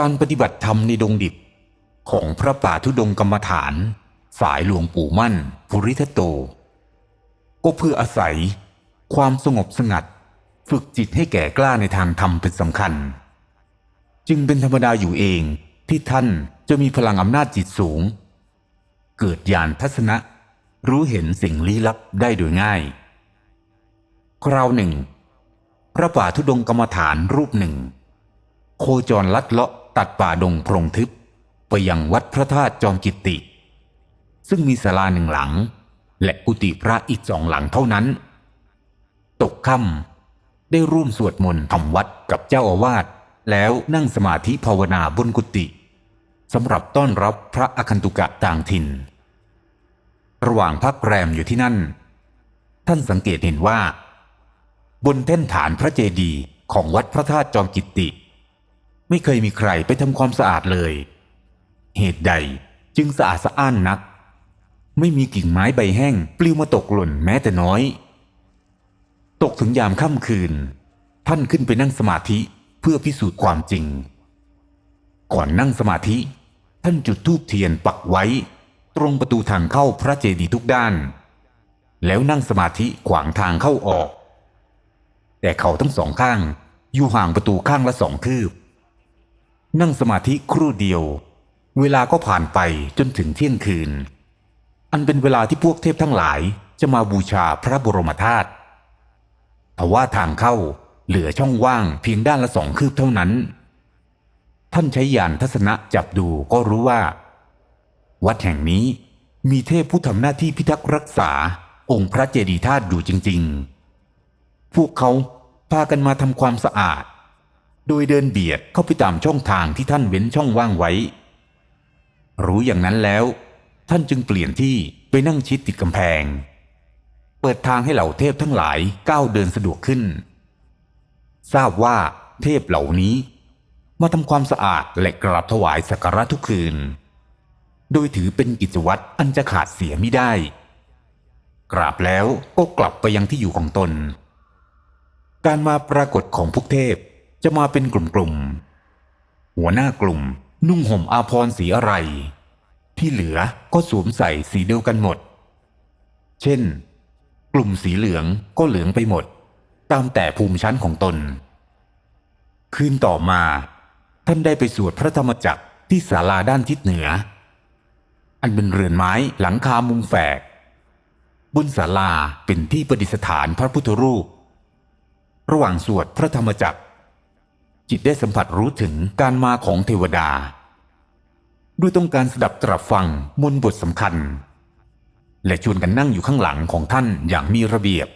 การปฏิบัติธรรมในดงดิบ ของพระป่าทุดงกรรมฐาน สายหลวงปู่มั่น ภูริทัตโต ก็เพื่ออาศัย ความสงบสงัด ฝึกจิตให้แก่กล้าในทางธรรมเป็นสำคัญ จึงเป็นธรรมดาอยู่เองที่ท่านจะมีพลังอำนาจจิตสูง เกิดญาณทัศนะ รู้เห็นสิ่งลี้ลับได้โดยง่าย คราวหนึ่ง พระป่าทุดงกรรมฐานรูปหนึ่ง โคจรลัดเลาะ ตัดป่าดงโพรงทึบไปยังวัดพระธาตุจอมกิตติ ซึ่งมีศาลาหนึ่งหลัง และกุฏิพระอีกสองหลังเท่านั้น ตกค่ำได้ร่วมสวดมนต์ทำวัดกับเจ้าอาวาสแล้วนั่งสมาธิภาวนาบนกุฏิสำหรับต้อนรับพระอคันตุกะต่างถิ่น ระหว่างพักแรมอยู่ที่นั่น ท่านสังเกตเห็นว่า บนแท่นฐานพระเจดีย์ของวัดพระธาตุจอมกิตติ ไม่เคยมีใครไปทำความสะอาดเลย เหตุใดจึงสะอาดสะอ้านนัก ไม่มีกิ่งไม้ใบแห้ง ปลิวมาตกหล่นแม้แต่น้อย ตกถึงยามค่ำคืน ท่านขึ้นไปนั่งสมาธิเพื่อพิสูจน์ความจริง ก่อนนั่งสมาธิ ท่านจุดธูปเทียนปักไว้ ตรงประตูทางเข้าพระเจดีย์ทุกด้าน แล้วนั่งสมาธิขวางทางเข้าออก แต่เขาทั้งสองข้างอยู่ห่างประตูข้างละสองคืบ นั่งสมาธิครู่เดียว เวลาก็ผ่านไปจนถึงเที่ยงคืน อันเป็นเวลาที่พวกเทพทั้งหลายจะมาบูชาพระบรมธาตุทว่าทางเข้าเหลือช่องว่างเพียงด้านละสองคืบเท่านั้น ท่านใช้ยานทัศนะจับดูก็รู้ว่า วัดแห่งนี้มีเทพผู้ทำหน้าที่พิทักษ์รักษาองค์พระเจดีย์ธาตุอยู่จริง ๆ พวกเขาพากันมาทำความสะอาด โดยเดินเบียดเข้าไปตามช่องทางที่ท่านเว้นช่องว่างไว้ รู้อย่างนั้นแล้ว ท่านจึงเปลี่ยนที่ไปนั่งชิดติดกำแพง เปิดทางให้เหล่าเทพทั้งหลายก้าวเดินสะดวกขึ้น ทราบว่าเทพเหล่านี้มาทำความสะอาดและกราบถวายสักการะทุกคืน โดยถือเป็นกิจวัตรอันจะขาดเสียไม่ได้ กราบแล้วก็กลับไปยังที่อยู่ของตน การมาปรากฏของพวกเทพ จะมาเป็นกลุ่มๆ หัวหน้ากลุ่มนุ่งห่มอาภรณ์สีอะไร ที่เหลือก็สวมใส่สีเดียวกันหมด เช่น กลุ่มสีเหลืองก็เหลืองไปหมด ตามแต่ภูมิชั้นของตน คืนต่อมาท่านได้ไปสวดพระธรรมจักรที่ศาลาด้านทิศเหนือ อันเป็นเรือนไม้หลังคามุงแฝก บนศาลาเป็นที่ประดิษฐานพระพุทธรูป ระหว่างสวดพระธรรมจักร จิตได้สัมผัสรู้ถึงการมาของเทวดา ด้วยต้องการสดับตรับฟังมนบทสำคัญ และชวนกันนั่งอยู่ข้างหลังของท่านอย่างมีระเบียบ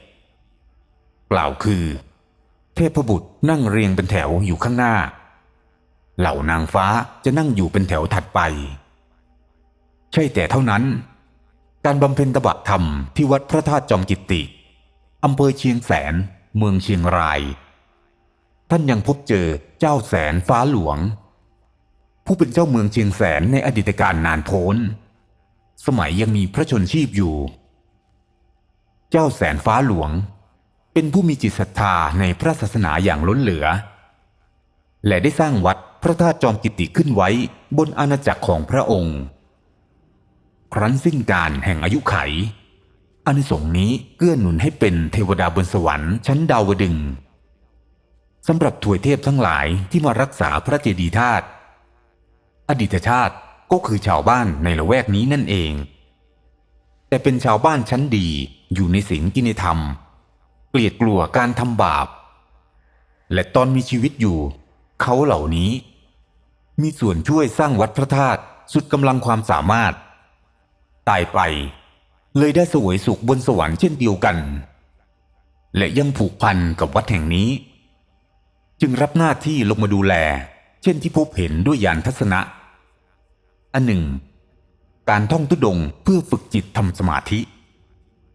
กล่าวคือ เทพบุตรนั่งเรียงเป็นแถวอยู่ข้างหน้า เหล่านางฟ้าจะนั่งอยู่เป็นแถวถัดไป ใช่แต่เท่านั้น การบำเพ็ญตบะธรรมที่วัดพระธาตุจอมกิตติอำเภอเชียงแสน เมืองเชียงราย ท่านยังพบเจอเจ้าแสนฟ้าหลวง ผู้เป็นเจ้าเมืองเชียงแสนในอดีตการนานโพ้น สมัยยังมีพระชนชีพอยู่ เจ้าแสนฟ้าหลวง เป็นผู้มีจิตศรัทธาในพระศาสนาอย่างล้นเหลือ และได้สร้างวัดพระธาตุจอมกิติขึ้นไว้บนอาณาจักรของพระองค์ ครั้นสิ้นการแห่งอายุไขอานิสงส์นี้เกื้อหนุนให้เป็นเทวดาบนสวรรค์ชั้นดาวดึง สำหรับถวยเทพทั้งหลายที่มารักษาพระเจดีย์ธาตุอดีตชาติก็คือชาวบ้านในละแวกนี้นั่นเอง แต่เป็นชาวบ้านชั้นดีอยู่ในศีลกินธรรม เกลียดกลัวการทำบาป และตอนมีชีวิตอยู่ เขาเหล่านี้ มีส่วนช่วยสร้างวัดพระธาตุสุดกำลังความสามารถ ตายไปเลยได้สวยสุขบนสวรรค์เช่นเดียวกัน และยังผูกพันกับวัดแห่งนี้ จึงรับหน้าที่ลงมาดูแล เช่นที่พบเห็นด้วยยานทัศนะ อันหนึ่ง การท่องทุดงเพื่อฝึกจิตทำสมาธิ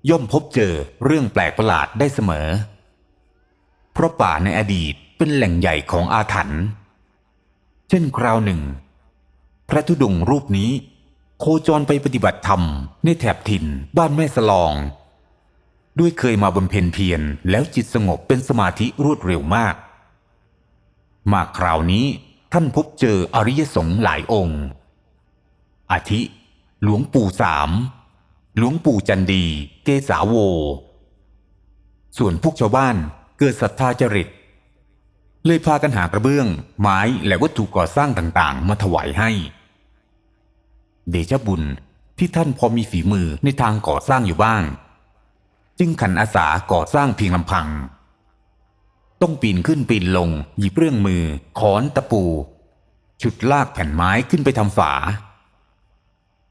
ย่อมพบเจอเรื่องแปลกประหลาดได้เสมอ เพราะป่าในอดีตเป็นแหล่งใหญ่ของอาถรรพ์เช่นคราวหนึ่ง พระธุดงรูปนี้ โคจรไปปฏิบัติธรรมในแถบถิ่นบ้านแม่สลอง ด้วยเคยมาบำเพ็ญเพียรแล้วจิตสงบเป็นสมาธิรวดเร็วมาก มาคราวนี้ท่านพบเจออริยสงฆ์หลายองค์ อาทิ หลวงปู่สาม หลวงปู่จันดี เกษาโว ส่วนพวกชาวบ้านเกิดศรัทธาจริต เลยพากันหากระเบื้อง ไม้และวัตถุก่อสร้างต่างๆ มาถวายให้ เดชะบุญที่ท่านพอมีฝีมือในทางก่อสร้างอยู่บ้าง จึงขันอาสาก่อสร้างเพียงลำพัง ต้องปีนขึ้นปีนลง หยิบเรื่องมือขอนตะปู ฉุดลากแผ่นไม้ขึ้นไปทำฝา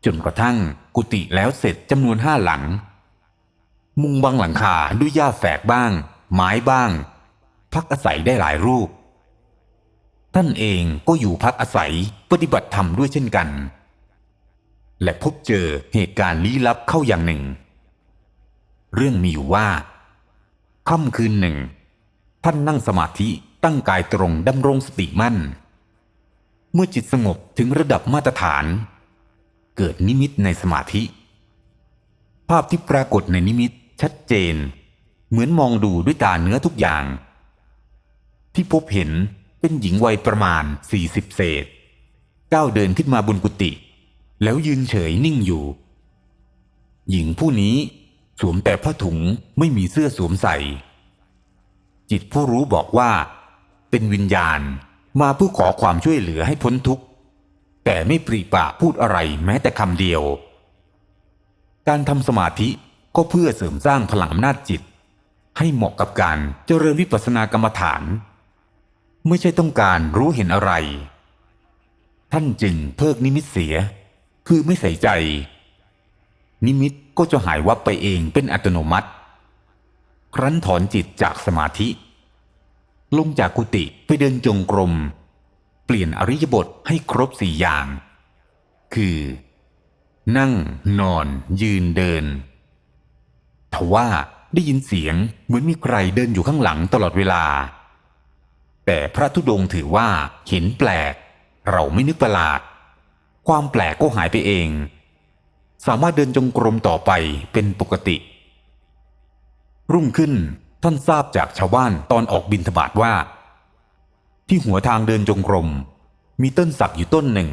จนกระทั่งกุฏิแล้วเสร็จจำนวนห้าหลัง มุงบังหลังคาด้วยหญ้าแฝกบ้าง ไม้บ้าง พักอาศัยได้หลายรูป ท่านเองก็อยู่พักอาศัยปฏิบัติธรรมด้วยเช่นกัน และพบเจอเหตุการณ์ลี้ลับเข้าอย่างหนึ่ง เรื่องมีอยู่ว่าค่ำคืนหนึ่ง ท่านนั่งสมาธิตั้งกายตรงดำรงสติมั่น เมื่อจิตสงบถึงระดับมาตรฐาน เกิดนิมิตในสมาธิ ภาพที่ปรากฏในนิมิตชัดเจน เหมือนมองดูด้วยตาเนื้อทุกอย่าง ที่พบเห็นเป็นหญิงวัยประมาณ 40 เศษ ก้าวเดินขึ้นมาบนกุฏิแล้วยืนเฉยนิ่งอยู่ หญิงผู้นี้สวมแต่ผ้าถุงไม่มีเสื้อสวมใส่ จิตผู้รู้บอกว่า เป็นวิญญาณมาเพื่อขอความช่วยเหลือให้พ้นทุกข์ แต่ไม่ปรีปากพูดอะไรแม้แต่คำเดียว การทำสมาธิก็เพื่อเสริมสร้างพลังอำนาจจิต ให้เหมาะกับการเจริญวิปัสสนากรรมฐาน ไม่ใช่ต้องการรู้เห็นอะไร ท่านจึงเพิกนิมิตเสีย คือไม่ใส่ใจ นิมิตก็จะหายวับไปเองเป็นอัตโนมัติ ครั้นถอนจิตจากสมาธิ ลงจากกุฏิไปเดินจงกรม เปลี่ยนอริยบทให้ครบสี่อย่าง คือ นั่ง นอน ยืนเดินทว่าได้ยินเสียงเหมือนมีใครเดินอยู่ข้างหลังตลอดเวลา แต่พระธุดงถือว่าเห็นแปลก เราไม่นึกประหลาด ความแปลกก็หายไปเอง สามารถเดินจงกรมต่อไปเป็นปกติ รุ่งขึ้นท่านทราบจากชาวบ้านตอนออกบินทบาทว่า ที่หัวทางเดินจงกรม มีต้นสักอยู่ต้นหนึ่ง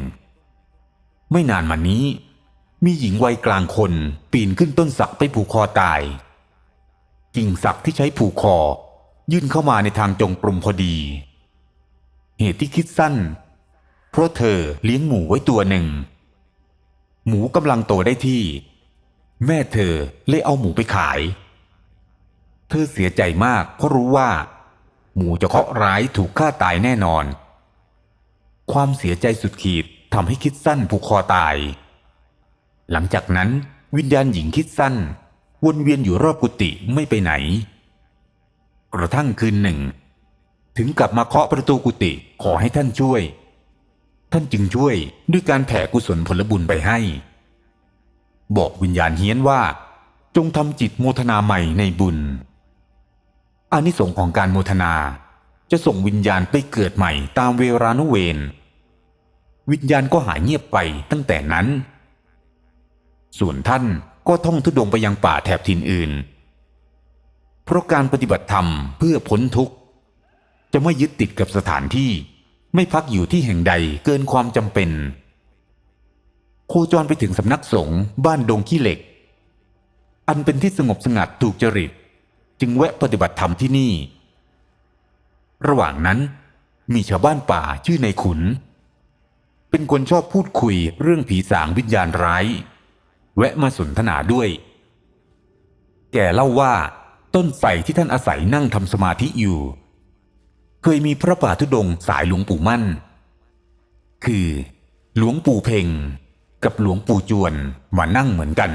ไม่นานมานี้ มีหญิงวัยกลางคนปีนขึ้นต้นสักไปผูกคอตายกิ่งสักที่ใช้ผูกคอ ยื่นเข้ามาในทางจงกรมพอดี เหตุที่คิดสั้น เพราะเธอเลี้ยงหมูไว้ตัวหนึ่ง หมูกำลังโตได้ที่ แม่เธอเลยเอาหมูไปขาย เธอเสียใจมากเพราะรู้ว่า หมูจะเคาะร้ายถูกฆ่าตายแน่นอน ความเสียใจสุดขีดทำให้คิดสั้นผูกคอตาย หลังจากนั้นวิญญาณหญิงคิดสั้น วนเวียนอยู่รอบกุฏิไม่ไปไหน กระทั่งคืนหนึ่ง ถึงกลับมาเคาะประตูกุฏิขอให้ท่านช่วย ท่านจึงช่วยด้วยการแผ่กุศลผลบุญไปให้ บอกวิญญาณเฮี้ยนว่า จงทำจิตโมทนาใหม่ในบุญ อานิสงส์ของการโมทนา จะส่งวิญญาณไปเกิดใหม่ตามเวลานุเวรวิญญาณก็หายเงียบไปตั้งแต่นั้น ส่วนท่านก็ท่องทุดงไปยังป่าแถบถิ่นอื่น เพราะการปฏิบัติธรรมเพื่อพ้นทุกข์ จะไม่ยึดติดกับสถานที่ ไม่พักอยู่ที่แห่งใดเกินความจำเป็น โคจรไปถึงสำนักสงฆ์บ้านดงขี้เหล็ก อันเป็นที่สงบสงัดถูกจริต จึงแวะปฏิบัติธรรมที่นี่ ระหว่างนั้นมีชาวบ้านป่าชื่อในขุน เป็นคนชอบพูดคุยเรื่องผีสางวิญญาณร้าย แวะมาสนทนาด้วย แกเล่าว่าต้นไทรที่ท่านอาศัยนั่งทำสมาธิอยู่ เคยมีพระป่าธุดงสายหลวงปู่มั่น คือหลวงปู่เพ่งกับหลวงปู่จวนมานั่งเหมือนกัน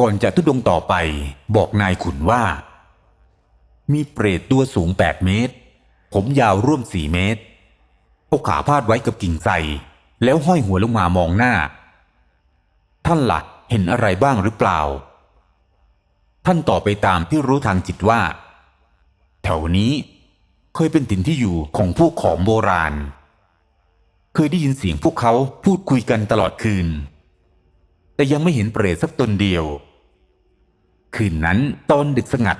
ก่อนจะทุดงต่อไปบอกนายขุนว่า มีเปรตตัวสูง8เมตร ผมยาวร่วม4เมตรเอาขาพาดไว้กับกิ่งไทรแล้วห้อยหัวลงมามองหน้า ท่านหลักเห็นอะไรบ้างหรือเปล่า ท่านตอบไปตามที่รู้ทางจิตว่า แถวนี้เคยเป็นถิ่นที่อยู่ของพวกขอมโบราณ เคยได้ยินเสียงพวกเขาพูดคุยกันตลอดคืน แต่ยังไม่เห็นเปรตสักตนเดียว คืนนั้นตอนดึกสงัด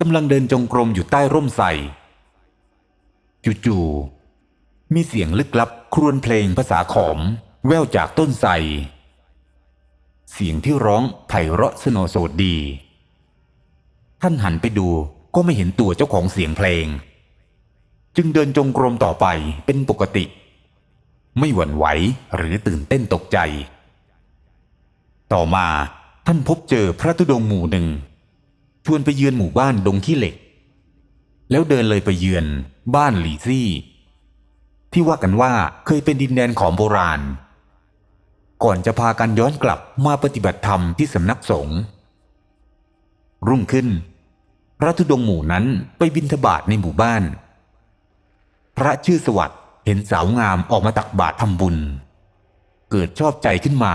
กำลังเดินจงกรมอยู่ใต้ร่มไทรจู่ๆมีเสียงลึกลับครวญเพลงภาษาขอม แววจากต้นไทรเสียงที่ร้องไพเราะสนโสดดี ท่านหันไปดูก็ไม่เห็นตัวเจ้าของเสียงเพลง จึงเดินจงกรมต่อไปเป็นปกติ ไม่หวั่นไหวหรือตื่นเต้นตกใจ ต่อมาท่านพบเจอพระธุดงค์หมู่หนึ่ง ชวนไปเยือนหมู่บ้านดงขี้เหล็ก แล้วเดินเลยไปเยือนบ้านหลีซี่ ที่ว่ากันว่าเคยเป็นดินแดนของโบราณ ก่อนจะพากันย้อนกลับมาปฏิบัติธรรมที่สำนักสงฆ์รุ่งขึ้น พระธุดงค์หมู่นั้นไปบิณฑบาตในหมู่บ้าน พระชื่อสวัสด์เห็นสาวงามออกมาตักบาตรทำบุญ เกิดชอบใจขึ้นมา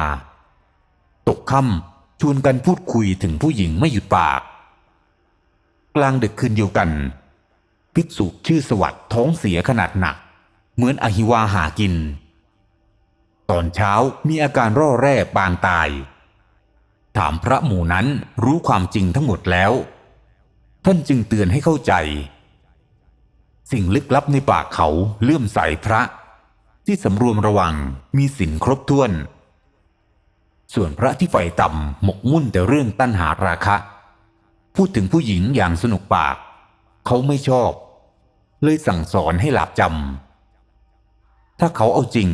ตกค่ำชวนกันพูดคุยถึงผู้หญิงไม่หยุดปาก กลางดึกคืนเดียวกัน ภิกษุชื่อสวัสด์ท้องเสียขนาดหนัก เหมือนอหิวาหากิน ตอนเช้ามีอาการร่อแร่ปางตาย ถามพระหมู่นั้นรู้ความจริงทั้งหมดแล้ว ท่านจึงเตือนให้เข้าใจ สิ่งลึกลับในปากเขาเลื่อมใสพระที่สำรวมระวังมีศีลครบถ้วน ส่วนพระที่ใฝ่ต่ำหมกมุ่นแต่เรื่องตัณหาราคะ พูดถึงผู้หญิงอย่างสนุกปาก เขาไม่ชอบ เลยสั่งสอนให้หลับจำถ้าเขาเอาจริง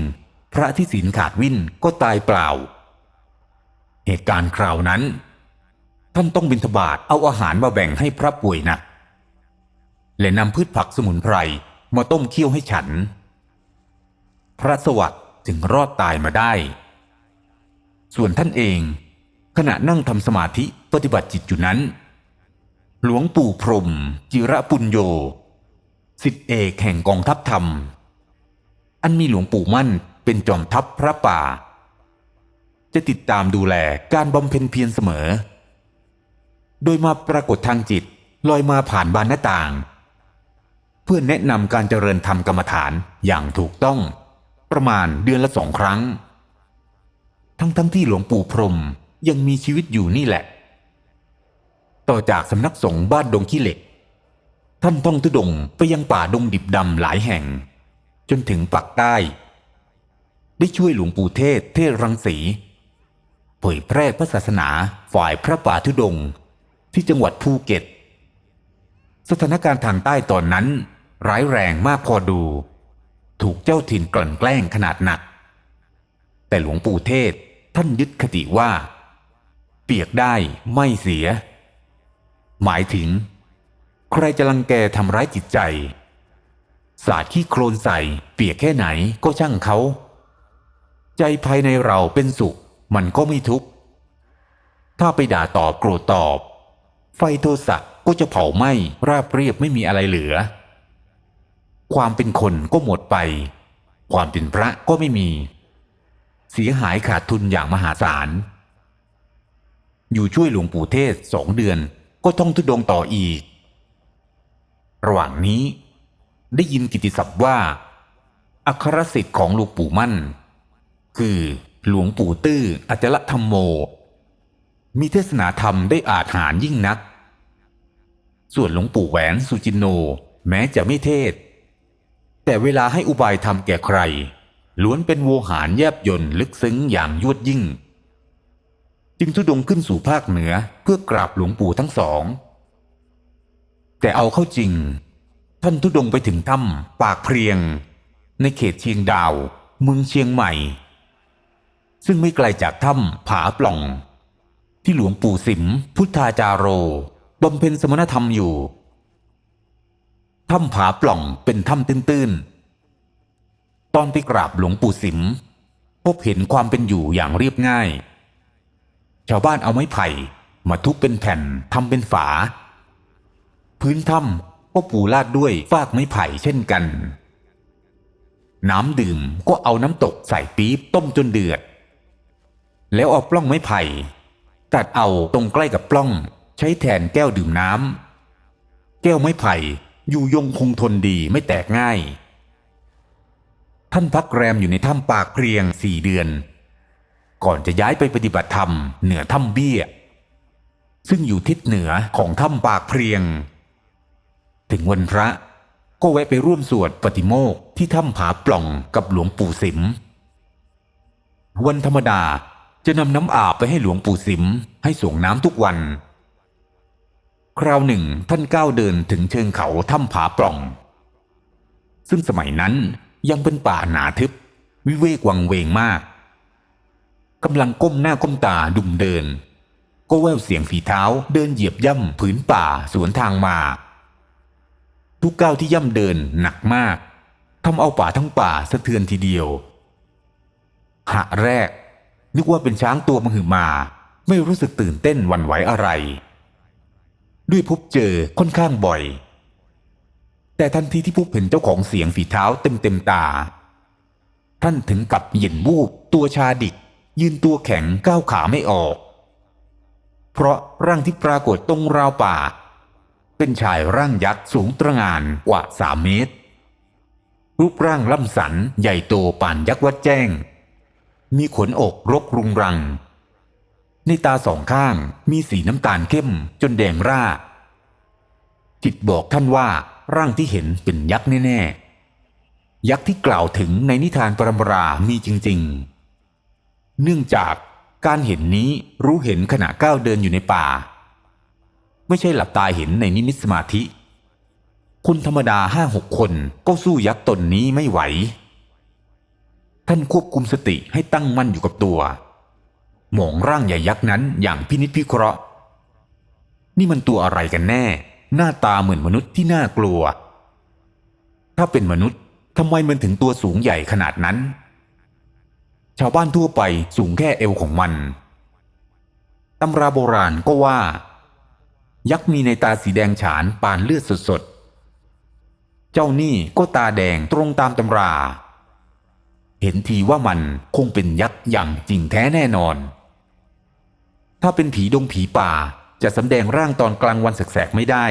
พระที่ศีลขาดวิ่นก็ตายเปล่า เหตุการณ์คราวนั้น ท่านต้องบิณฑบาตเอาอาหารมาแบ่งให้พระป่วยหนักและนำพืชผักสมุนไพรมาต้มเคี่ยวให้ฉัน พระสวัสดิ์จึงรอดตายมาได้ ส่วนท่านเอง ขณะนั่งทำสมาธิปฏิบัติจิตอยู่นั้น หลวงปู่พรม จิระปุญโยสิทธิเอกแห่งกองทัพธรรม อันมีหลวงปู่มั่นเป็นจอมทัพพระป่า จะติดตามดูแลการบำเพ็ญเพียรเสมอ โดยมาปรากฏทางจิตลอยมาผ่านบานหน้าต่าง เพื่อแนะนำการเจริญธรรมกรรมฐานอย่างถูกต้องประมาณเดือนละสองครั้ง ทั้งทั้งที่หลวงปู่พรมยังมีชีวิตอยู่นี่แหละ ต่อจากสำนักสงฆ์บ้านดงขี้เหล็ก ท่านท่องทุดงไปยังป่าดงดิบดำหลายแห่ง จนถึงปักใต้ ได้ช่วยหลวงปู่เทศเทศรังสี เผยแพร่พระศาสนาฝ่ายพระป่าทุดงที่จังหวัดภูเก็ต สถานการณ์ทางใต้ตอนนั้น ร้ายแรงมากพอดู ถูกเจ้าถิ่นกลั่นแกล้งขนาดหนัก แต่หลวงปู่เทศ ท่านยึดคติว่า เปียกได้ไม่เสีย หมายถึง ใครจะรังแกทำร้ายจิตใจ สาดขี้โคลนใส่ เปียกแค่ไหนก็ช่างเขา ใจภายในเราเป็นสุข มันก็ไม่ทุกข์ถ้าไปด่าตอบโกรธตอบ ไฟโทสะก็จะเผาไหม้ราบเรียบไม่มีอะไรเหลือ ความเป็นคนก็หมดไป ความเป็นพระก็ไม่มี เสียหายขาดทุนอย่างมหาศาล อยู่ช่วยหลวงปู่เทศสองเดือนก็ต้องทุดงต่ออีก ระหว่างนี้ได้ยินกิติศัพท์ว่า อัครสิทธิ์ของหลวงปู่มั่น คือหลวงปู่ตื้ออัจลธรรมโม มีเทศนาธรรมได้อาจหารยิ่งนัก ส่วนหลวงปู่แหวนสุจินโน แม้จะไม่เทศ แต่เวลาให้อุบายธรรมแก่ใคร ล้วนเป็นโวหารแยบยนต์ลึกซึ้งอย่างยวดยิ่ง จึงทุดงขึ้นสู่ภาคเหนือเพื่อกราบหลวงปู่ทั้งสอง แต่เอาเข้าจริง ท่านทุดงไปถึงถ้ำปากเพรียง ในเขตเชียงดาวเมืองเชียงใหม่ ซึ่งไม่ไกลจากถ้ำผาปล่อง ที่หลวงปู่สิมพุทธาจารโรบำเพ็ญสมณธรรมอยู่ ถ้ำผาปล่องเป็นถ้ำตื้นๆ ตอนไปกราบหลวงปู่สิม พบเห็นความเป็นอยู่อย่างเรียบง่าย ชาวบ้านเอาไม้ไผ่มาทุบเป็นแผ่นทำเป็นฝา พื้นถ้ำก็ปูลาดด้วยฟากไม้ไผ่เช่นกัน น้ำดื่มก็เอาน้ำตกใส่ปี๊บต้มจนเดือด แล้วเอาปล้องไม้ไผ่ตัดเอาตรงใกล้กับปล้อง ใช้แทนแก้วดื่มน้ำแก้วไม้ไผ่อยู่ยงคงทนดีไม่แตกง่าย ท่านพักแรมอยู่ในถ้ำปากเพรียงสี่เดือน ก่อนจะย้ายไปปฏิบัติธรรมเหนือถ้ำเบี้ย ซึ่งอยู่ทิศเหนือของถ้ำปากเพรียง ถึงวันพระก็แวะไปร่วมสวดปฏิโมกข์ที่ถ้ำผาปล่องกับหลวงปู่สิม วันธรรมดาจะนำน้ำอาบไปให้หลวงปู่สิม ให้ส่งน้ำทุกวัน คราวหนึ่งท่านก้าวเดินถึงเชิงเขาถ้ำผาปล่อง ซึ่งสมัยนั้น ยังเป็นป่าหนาทึบ วิเวกวังเวงมากกำลังก้มหน้าก้มตาดุมเดิน ก็แววเสียงฝีเท้าเดินเหยียบย่ำผืนป่าสวนทางมา ทุกก้าวที่ย่ำเดินหนักมากทำเอาป่าทั้งป่าสะเทือนทีเดียว หะแรก นึกว่าเป็นช้างตัวมหึมาไม่รู้สึกตื่นเต้นวันไหวอะไร ด้วยพบเจอค่อนข้างบ่อย แต่ทันทีที่พบเห็นเจ้าของเสียงฝีเท้าเต็มเต็มๆตา ท่านถึงกับเย็นวูบตัวชาดิก ยืนตัวแข็งก้าวขาไม่ออก เพราะร่างที่ปรากฏตรงราวป่า เป็นชายร่างยักษ์สูงตระงานกว่าสามเมตร รูปร่างล่ำสันใหญ่โตป่านยักษ์วัดแจ้ง มีขนอกรกรุงรัง ในตาสองข้างมีสีน้ำตาลเข้มจนแดงร่าจิตบอกท่านว่า ร่างที่เห็นเป็นยักษ์แน่ๆ ยักษ์ที่กล่าวถึงในนิทานปรำรามีจริงๆ เนื่องจากการเห็นนี้รู้เห็นขณะก้าวเดินอยู่ในป่า ไม่ใช่หลับตาเห็นในนิมิตสมาธิ คนธรรมดาห้าหกคนก็สู้ยักษ์ตนนี้ไม่ไหว ท่านควบคุมสติให้ตั้งมั่นอยู่กับตัวมองร่างใหญ่ยักษ์นั้นอย่างพินิจพิเคราะห์ นี่มันตัวอะไรกันแน่ หน้าตาเหมือนมนุษย์ที่น่ากลัว ถ้าเป็นมนุษย์ทำไมมันถึงตัวสูงใหญ่ขนาดนั้น ชาวบ้านทั่วไปสูงแค่เอวของมันตำราโบราณก็ว่า ยักษ์มีในตาสีแดงฉานปานเลือดสดๆ เจ้านี่ก็ตาแดงตรงตามตำรา เห็นทีว่ามันคงเป็นยักษ์อย่างจริงแท้แน่นอน ถ้าเป็นผีดงผีป่า จะสำแดงร่างตอนกลางวันแสกๆไม่ได้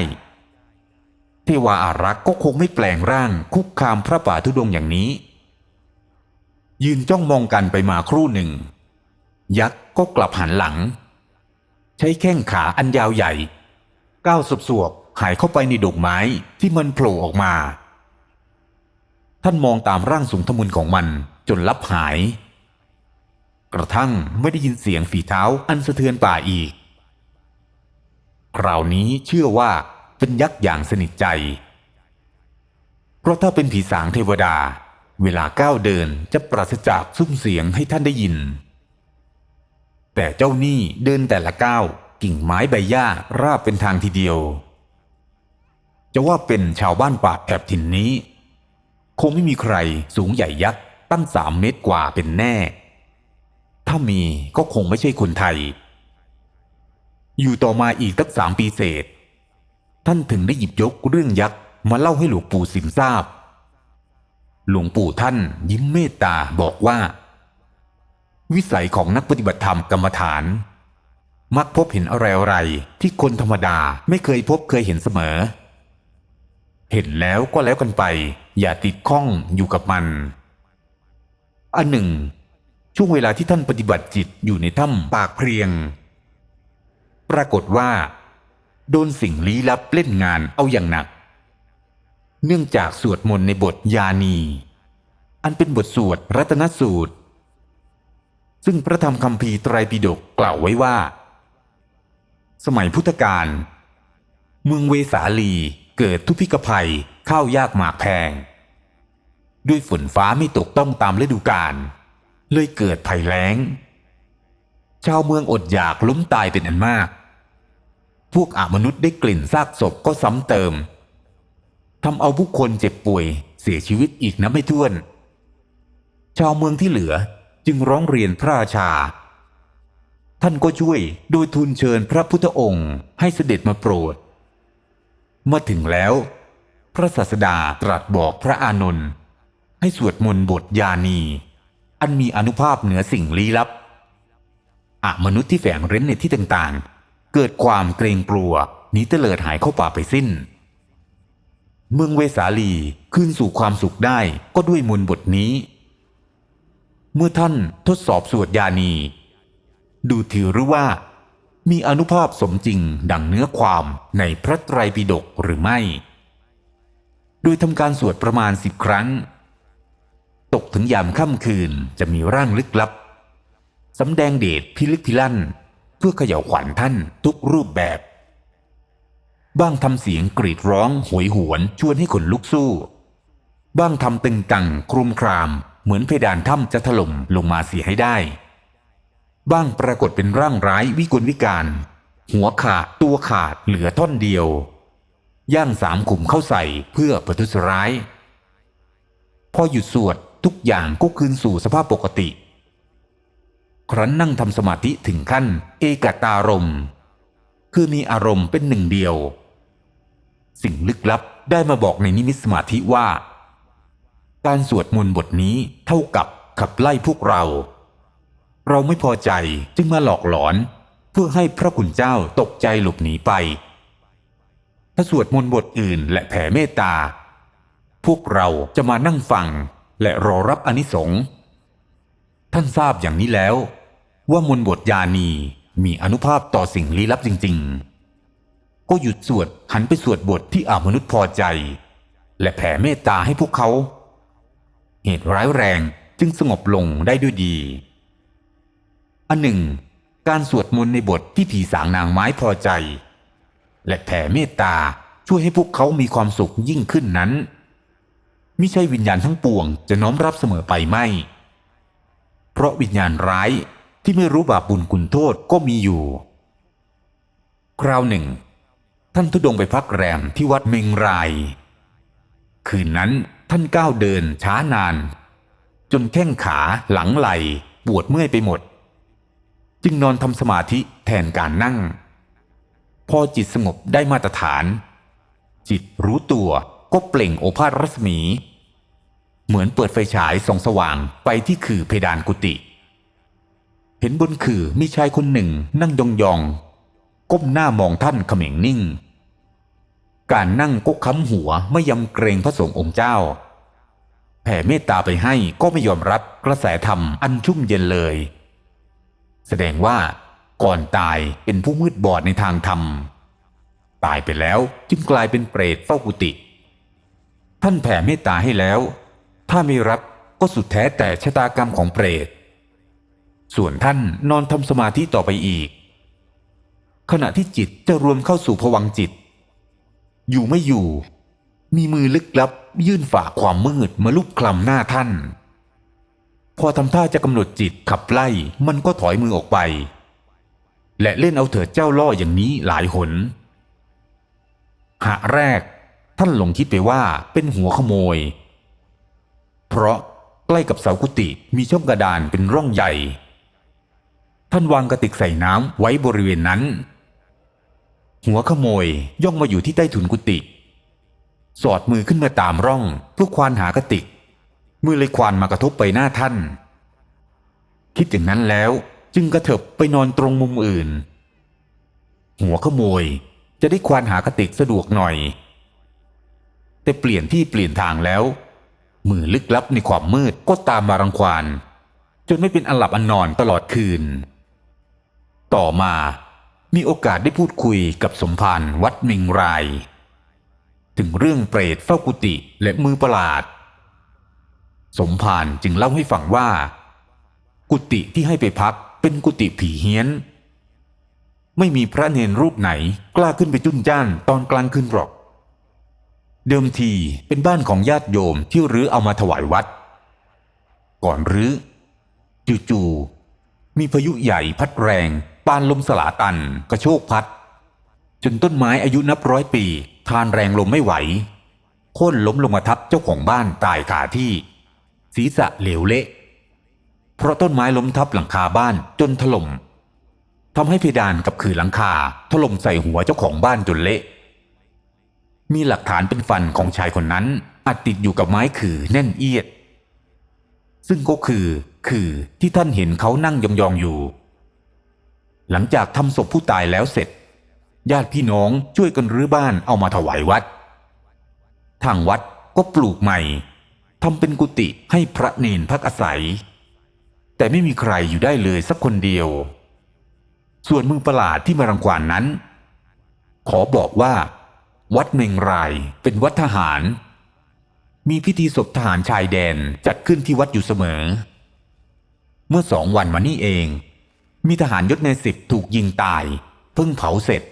เทวาอารักษ์ก็คงไม่แปลงร่างคุกคามพระป่าทุดงอย่างนี้ ยืนจ้องมองกันไปมาครู่หนึ่ง ยักษ์ก็กลับหันหลัง ใช้แข้งขาอันยาวใหญ่ ก้าวสวบๆหายเข้าไปในดอกไม้ที่มันโผล่ออกมา ท่านมองตามร่างสูงทะมุนของมันจนลับหาย กระทั่งไม่ได้ยินเสียงฝีเท้าอันสะเทือนป่าอีก คราวนี้เชื่อว่าเป็นยักษ์อย่างสนิทใจ เพราะถ้าเป็นผีสางเทวดา เวลาก้าวเดินจะปราศจากซุ้มเสียงให้ท่านได้ยิน แต่เจ้านี่เดินแต่ละก้าวกิ่งไม้ใบหญ้าราบเป็นทางทีเดียว จะว่าเป็นชาวบ้านป่าแถบถิ่นนี้ คงไม่มีใครสูงใหญ่ยักษ์ตั้งสามเมตรกว่าเป็นแน่ ถ้ามีก็คงไม่ใช่คนไทย อยู่ต่อมาอีกตั้งสามปีเศษ ท่านถึงได้หยิบยกเรื่องยักษ์มาเล่าให้หลวงปู่สิมทราบ หลวงปู่ท่านยิ้มเมตตาบอกว่า วิสัยของนักปฏิบัติธรรมกรรมฐาน มักพบเห็นอะไรๆที่คนธรรมดาไม่เคยพบเคยเห็นเสมอ เห็นแล้วก็แล้วกันไป อย่าติดข้องอยู่กับมัน อันหนึ่ง ช่วงเวลาที่ท่านปฏิบัติจิตอยู่ในถ้ำปากเพรียง ปรากฏว่า โดนสิ่งลี้ลับเล่นงานเอาอย่างหนัก เนื่องจากสวดมนต์ในบทยานี อันเป็นบทสวดรัตนสูตร ซึ่งพระธรรมคำพีไตรปิฎกกล่าวไว้ว่า สมัยพุทธกาลเมืองเวสาลีเกิดทุพพิกภัยข้าวยากหมากแพง ด้วยฝนฟ้าไม่ตกต้องตามฤดูกาลเลยเกิดภัยแล้ง ชาวเมืองอดอยากล้มตายเป็นอันมาก พวกอามนุษย์ได้กลิ่นซากศพก็ซ้ำเติมทำเอาผู้คนเจ็บป่วย เสียชีวิตอีกนับไม่ถ้วน ชาวเมืองที่เหลือจึงร้องเรียนพระราชา ท่านก็ช่วยโดยทูลเชิญพระพุทธองค์ให้เสด็จมาโปรด เมื่อถึงแล้ว พระศาสดาตรัสบอกพระอานนท์ให้สวดมนต์บทยานี อันมีอนุภาพเหนือสิ่งลี้ลับอะมนุษย์ที่แฝงเร้นในที่ต่างๆ เกิดความเกรงกลัวหนีเตลิดหายเข้าป่าไปสิ้น เมืองเวสาลีคืนสู่ความสุขได้ก็ด้วยมนบทนี้ เมื่อท่านทดสอบสวดยานี ดูถือหรือว่า มีอนุภาพสมจริงดังเนื้อความในพระไตรปิฎกหรือไม่ โดยทำการสวดประมาณสิบครั้ง ตกถึงยามค่ำคืนจะมีร่างลึกลับสำแดงเดชพิลึกพิลั่น พื่อเขย่าขวัญท่านทุกรูปแบบ บ้างทำเสียงกรีดร้องหวยหวนชวนให้ขนลุกสู้ บ้างทำตึงตังครุมคราม เหมือนเพดานถ้ำจะถล่มลงมาเสียให้ได้ บ้างปรากฏเป็นร่างร้ายวิกลวิการ หัวขาดตัวขาดเหลือท่อนเดียว ย่างสามขุมเข้าใส่เพื่อประทุษร้าย พอหยุดสวดทุกอย่างก็คืนสู่สภาพปกติ ครั้นนั่งทำสมาธิถึงขั้น เอกตารมคือมีอารมณ์เป็นหนึ่งเดียว สิ่งลึกลับได้มาบอกในนิมิตสมาธิว่า การสวดมนต์บทนี้เท่ากับขับไล่พวกเรา เราไม่พอใจจึงมาหลอกหลอน เพื่อให้พระคุณเจ้าตกใจหลบหนีไป ถ้าสวดมนต์บทอื่นและแผ่เมตตา พวกเราจะมานั่งฟังและรอรับอนิสงส์ท่านทราบอย่างนี้แล้ว ว่ามนบทยานีมีอนุภาพต่อสิ่งลี้ลับจริง ๆ ก็หยุดสวดหันไปสวดบทที่อามนุษย์พอใจ และแผ่เมตตาให้พวกเขา เหตุร้ายแรงจึงสงบลงได้ด้วยดี อันหนึ่ง การสวดมนต์ในบทที่ผีสางนางไม้พอใจ และแผ่เมตตาช่วยให้พวกเขามีความสุขยิ่งขึ้นนั้นมิใช่วิญญาณทั้งปวงจะน้อมรับเสมอไปไม่ เพราะวิญญาณร้าย ที่ไม่รู้บาปบุญคุณโทษก็มีอยู่ คราวหนึ่ง ท่านทุดงไปพักแรมที่วัดเมงราย คืนนั้นท่านก้าวเดินช้านาน จนแข้งขาหลังไหลปวดเมื่อยไปหมด จึงนอนทำสมาธิแทนการนั่ง พอจิตสงบได้มาตรฐาน จิตรู้ตัวก็เปล่งโอภาสรัศมี เหมือนเปิดไฟฉายส่องสว่างไปที่ขื่อเพดานกุฏิ เห็นบนขื่อมีชายคนหนึ่งนั่งยองๆก้มหน้ามองท่านเขม็งนิ่ง การนั่งก็ค้ำหัวไม่ยำเกรงพระสงฆ์องค์เจ้า แผ่เมตตาไปให้ก็ไม่ยอมรับกระแสธรรมอันชุ่มเย็นเลย แสดงว่าก่อนตายเป็นผู้มืดบอดในทางธรรม ตายไปแล้วจึงกลายเป็นเปรตเฝ้ากุฏิท่านแผ่เมตตาให้แล้ว ถ้าไม่รับก็สุดแท้แต่ชะตากรรมของเปรต ส่วนท่านนอนทำสมาธิต่อไปอีก ขณะที่จิตจะรวมเข้าสู่ภวังจิต อยู่ไม่อยู่ มีมือลึกลับ ยื่นฝ่าความมืดมาลุกคลำหน้าท่าน พอทำท่าจะกำหนดจิตขับไล่มันก็ถอยมือออกไป และเล่นเอาเถิดเจ้าล่ออย่างนี้หลายหนหะแรกท่านหลงคิดไปว่าเป็นหัวขโมย เพราะใกล้กับเสากุฏิมีช่องกระดานเป็นร่องใหญ่ ท่านวางกระติกใส่น้ำไว้บริเวณนั้น หัวขโมยย่องมาอยู่ที่ใต้ถุนกุฏิสอดมือขึ้นมาตามร่องเพื่อควานหากระติก มือเลยควานมากระทบไปหน้าท่าน คิดอย่างนั้นแล้วจึงกระเถิบไปนอนตรงมุมอื่น หัวขโมยจะได้ควานหากระติกสะดวกหน่อย แต่เปลี่ยนที่เปลี่ยนทางแล้ว มือลึกลับในความมืดก็ตามมารังควานจนไม่เป็นอันหลับอันนอนตลอดคืน ต่อมามีโอกาสได้พูดคุยกับสมภารวัดมิงราย ถึงเรื่องเปรตเฝ้ากุฏิและมือประหลาด สมภารจึงเล่าให้ฟังว่า กุฏิที่ให้ไปพักเป็นกุฏิผีเฮี้ยน ไม่มีพระเนรรูปไหนกล้าขึ้นไปจุนจ้านตอนกลางคืนหรอก เดิมทีเป็นบ้านของญาติโยมที่รื้อเอามาถวายวัด ก่อนรื้อจู่ๆมีพายุใหญ่พัดแรง ปานลมสลาตันกระโชกพัด จนต้นไม้อายุนับร้อยปี ทานแรงลมไม่ไหวโค่นล้มลงมาทับเจ้าของบ้านตายคาที่ ศีรษะเหลวเละ เพราะต้นไม้ล้มทับหลังคาบ้านจนถล่มทำให้เพดานกับขือหลังคาถล่มใส่หัวเจ้าของบ้านจนเละ มีหลักฐานเป็นฟันของชายคนนั้นอัดติดอยู่กับไม้ขือแน่นเอียด ซึ่งก็คือขื่อที่ท่านเห็นเขานั่งยองๆอยู่ หลังจากทำศพผู้ตายแล้วเสร็จ ญาติพี่น้องช่วยกันรื้อบ้านเอามาถวายวัด ทางวัดก็ปลูกใหม่ทำเป็นกุฏิให้พระเนนพักอาศัย แต่ไม่มีใครอยู่ได้เลยสักคนเดียว ส่วนมือประหลาดที่มารังควานนั้น ขอบอกว่า วัดเมงรายเป็นวัดทหาร มีพิธีศพทหารชายแดนจัดขึ้นที่วัดอยู่เสมอ เมื่อสองวันมานี้เอง มีทหารยศในสิบถูกยิงตายเพิ่งเผาเสร็จ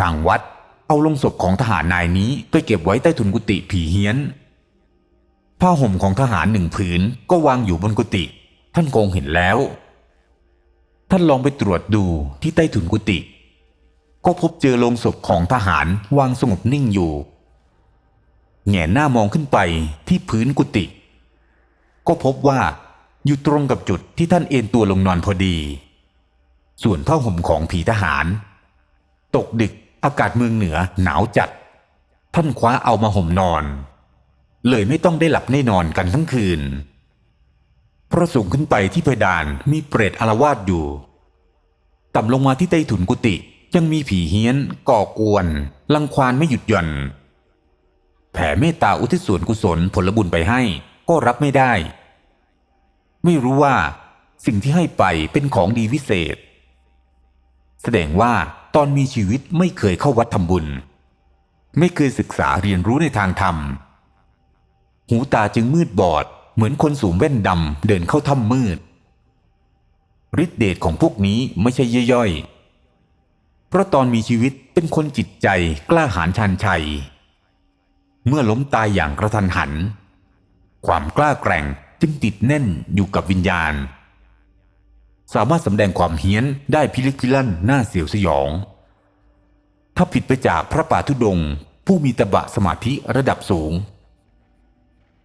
ทางวัดเอาลงศพของทหารนายนี้ไปเก็บไว้ใต้ถุนกุฏิผีเฮี้ยน ผ้าห่มของทหารหนึ่งผืนก็วางอยู่บนกุฏิท่านคงเห็นแล้ว ท่านลองไปตรวจดูที่ใต้ถุนกุฏิก็พบเจอโลงศพของทหารวางสงบนิ่งอยู่ แง่หน้ามองขึ้นไปที่พื้นกุฏิก็พบว่า อยู่ตรงกับจุดที่ท่านเอนตัวลงนอนพอดี ส่วนผ้าห่มของผีทหาร ตกดึกอากาศเมืองเหนือหนาวจัด ท่านคว้าเอามาห่มนอน เลยไม่ต้องได้หลับได้นอนกันทั้งคืน เพราะสูงขึ้นไปที่เพดานมีเปรตอารวาสอยู่ ต่ำลงมาที่ใต้ถุนกุฏิยังมีผีเฮี้ยน ก่อกวน ลังควานไม่หยุดหย่อน แผ่เมตตาอุทิศส่วนกุศลผลบุญไปให้ก็รับไม่ได้ ไม่รู้ว่าสิ่งที่ให้ไปเป็นของดีวิเศษ แสดงว่าตอนมีชีวิตไม่เคยเข้าวัดทำบุญ ไม่เคยศึกษาเรียนรู้ในทางธรรม หูตาจึงมืดบอดเหมือนคนสูงแว่นดำเดินเข้าถ้ำมืดฤทธิเดชของพวกนี้ไม่ใช่ย่อยๆ เพราะตอนมีชีวิตเป็นคนจิตใจกล้าหาญชันชัย เมื่อล้มตายอย่างกระทันหัน ความกล้าแกร่ง จึงติดแน่นอยู่กับวิญญาณ สามารถสำแดงความเฮี้ยนได้พิลึกพิลั่นน่าเสียวสยอง ถ้าผิดไปจากพระป่าธุดง ผู้มีตบะสมาธิระดับสูง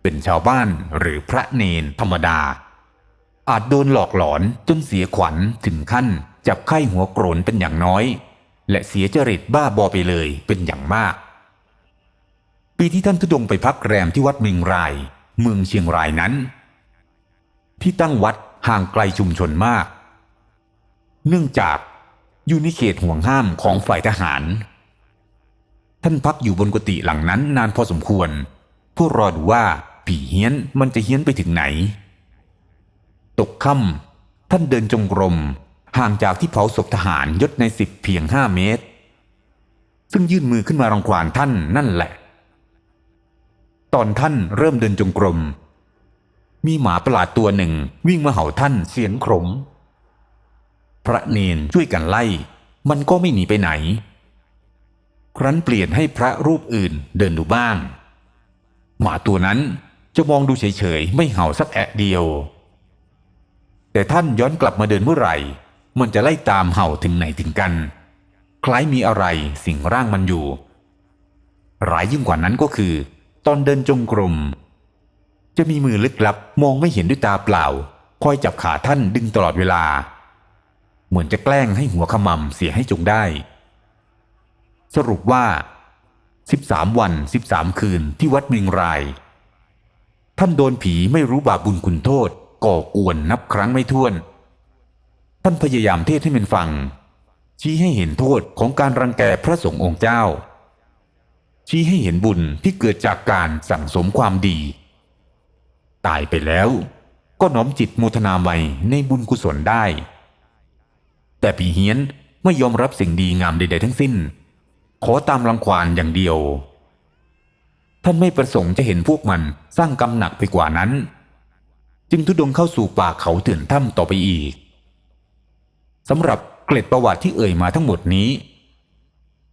เป็นชาวบ้านหรือพระเนนธรรมดา อาจโดนหลอกหลอนจนเสียขวัญถึงขั้น จับไข้หัวโกรนเป็นอย่างน้อย และเสียจริตบ้าบอไปเลยเป็นอย่างมากปีที่ท่านทุดงไปพักแรมที่วัดเมืองราย เมืองเชียงรายนั้น ที่ตั้งวัดห่างไกลชุมชนมาก เนื่องจากอยู่ในเขตห่วงห้ามของฝ่ายทหาร ท่านพักอยู่บนกุฏิหลังนั้นนานพอสมควรเพื่อรอดูว่าผีเฮี้ยนมันจะเฮี้ยนไปถึงไหน ตกค่ำท่านเดินจงกรมห่างจากที่เผาศพทหารยศในสิบเพียงห้าเมตร ซึ่งยื่นมือขึ้นมารังควานท่านนั่นแหละ ตอนท่านเริ่มเดินจงกรม มีหมาประหลาดตัวหนึ่งวิ่งมาเห่าท่านเสียงขรม พระเนนช่วยกันไล่ มันก็ไม่หนีไปไหน ครั้นเปลี่ยนให้พระรูปอื่นเดินดูบ้าง หมาตัวนั้นจะมองดูเฉยๆ ไม่เห่าสักแอะเดียว แต่ท่านย้อนกลับมาเดินเมื่อไหร่ มันจะไล่ตามเห่าถึงไหนถึงกัน คล้ายมีอะไรสิ่งร่างมันอยู่ ร้ายยิ่งกว่านั้นก็คือ ตอนเดินจงกรม จะมีมือลึกลับมองไม่เห็นด้วยตาเปล่า คอยจับขาท่านดึงตลอดเวลา เหมือนจะแกล้งให้หัวขมำเสียให้จงได้ สรุปว่า 13 วัน 13 คืนที่วัดเมียงราย ท่านโดนผีไม่รู้บาปบุญคุณโทษ ก่อกวนนับครั้งไม่ถ้วน ท่านพยายามเทศให้มันฟัง ชี้ให้เห็นโทษของการรังแกพระสงฆ์องค์เจ้า ชี้ให้เห็นบุญที่เกิดจากการสั่งสมความดี ตายไปแล้ว ก็น้อมจิตโมทนาใหม่ในบุญกุศลได้ แต่ผีเฮียนไม่ยอมรับสิ่งดีงามใดๆทั้งสิ้น ขอตามรังควานอย่างเดียว ท่านไม่ประสงค์จะเห็นพวกมันสร้างกรรมหนักไปกว่านั้น จึงทุดงเข้าสู่ป่าเขาเถื่อนถ้ำต่อไปอีกสำหรับเกล็ดประวัติที่เอ่ยมาทั้งหมดนี้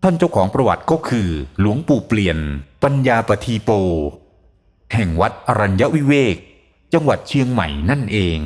ท่านเจ้าของประวัติก็คือ หลวงปู่เปลี่ยน ปัญญาปทีโป แห่งวัดอรัญญวิเวก จังหวัดเชียงใหม่นั่นเอง